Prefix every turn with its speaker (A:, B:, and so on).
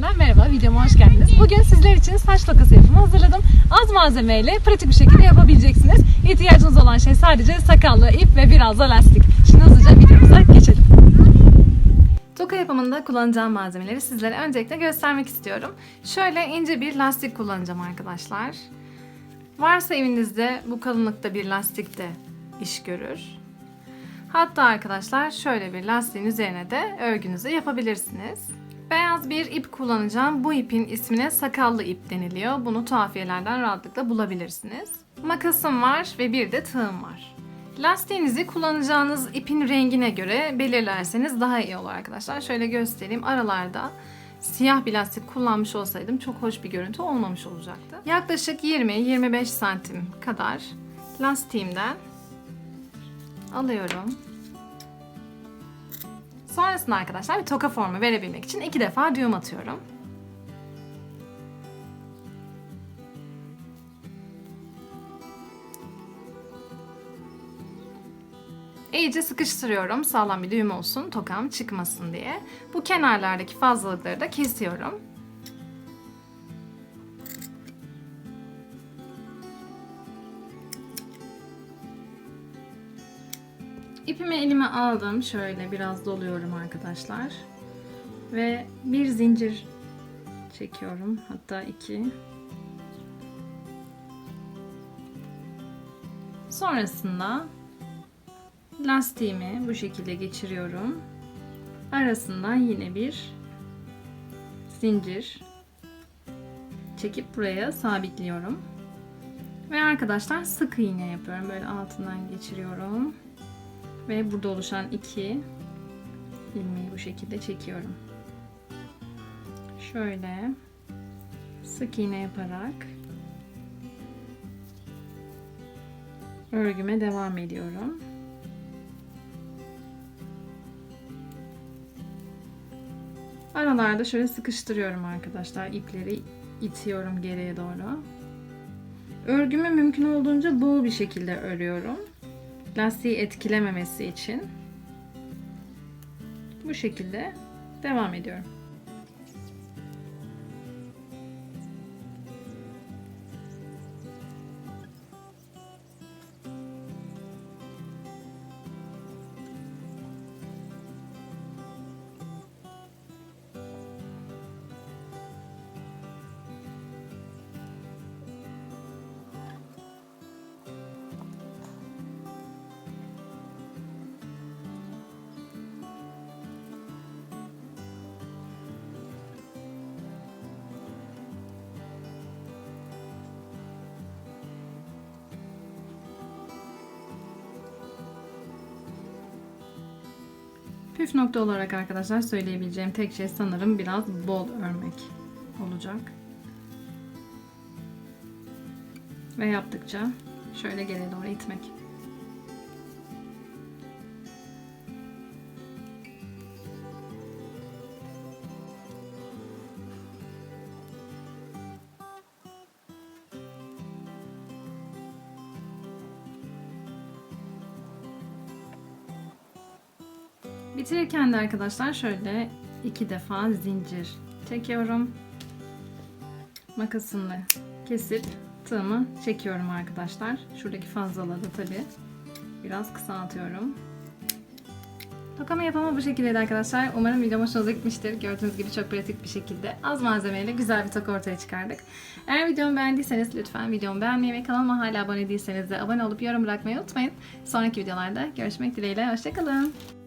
A: Yeniden merhaba, videoma hoş geldiniz. Bugün sizler için saç tokası yapımı hazırladım. Az malzemeyle pratik bir şekilde yapabileceksiniz. İhtiyacınız olan şey sadece sakallı ip ve biraz da lastik. Şimdi hızlıca videomuza geçelim. Toka yapımında kullanacağım malzemeleri sizlere öncelikle göstermek istiyorum. Şöyle ince bir lastik kullanacağım arkadaşlar. Varsa evinizde bu kalınlıkta bir lastik de iş görür. Hatta arkadaşlar şöyle bir lastiğin üzerine de örgünüzü yapabilirsiniz. Beyaz bir ip kullanacağım. Bu ipin ismine sakallı ip deniliyor. Bunu tuhafiyelerden rahatlıkla bulabilirsiniz. Makasım var ve bir de tığım var. Lastiğinizi kullanacağınız ipin rengine göre belirlerseniz daha iyi olur arkadaşlar. Şöyle göstereyim. Aralarda siyah bir lastik kullanmış olsaydım çok hoş bir görüntü olmamış olacaktı. Yaklaşık 20-25 santim kadar lastiğimden alıyorum. Sonrasında arkadaşlar bir toka formu verebilmek için iki defa düğüm atıyorum. İyice sıkıştırıyorum sağlam bir düğüm olsun tokam çıkmasın diye. Bu kenarlardaki fazlalıkları da kesiyorum. İpimi elime aldım. Şöyle biraz doluyorum arkadaşlar. Ve bir zincir çekiyorum. Hatta iki. Sonrasında lastiğimi bu şekilde geçiriyorum. Arasından yine bir zincir çekip buraya sabitliyorum. Ve arkadaşlar sık iğne yapıyorum. Böyle altından geçiriyorum. Ve burada oluşan iki ilmeği bu şekilde çekiyorum. Şöyle sık iğne yaparak örgüme devam ediyorum. Aralarda şöyle sıkıştırıyorum arkadaşlar. ipleri itiyorum geriye doğru. Örgümü mümkün olduğunca bol bir şekilde örüyorum lastiği etkilememesi için bu şekilde devam ediyorum. Püf nokta olarak arkadaşlar söyleyebileceğim tek şey sanırım biraz bol örmek olacak. Ve yaptıkça şöyle geriye doğru itmek. Bitirirken de arkadaşlar şöyle iki defa zincir çekiyorum. Makasımla kesip tığımı çekiyorum arkadaşlar. Şuradaki fazlalığı da tabi biraz kısaltıyorum. Tokama yapımı bu şekildeydi arkadaşlar. Umarım videom hoşunuza gitmiştir. Gördüğünüz gibi çok pratik bir şekilde az malzemeyle güzel bir toka ortaya çıkardık. Eğer videomu beğendiyseniz lütfen videomu beğenmeyi ve kanalıma hala abone değilseniz de abone olup yorum bırakmayı unutmayın. Sonraki videolarda görüşmek dileğiyle. Hoşçakalın.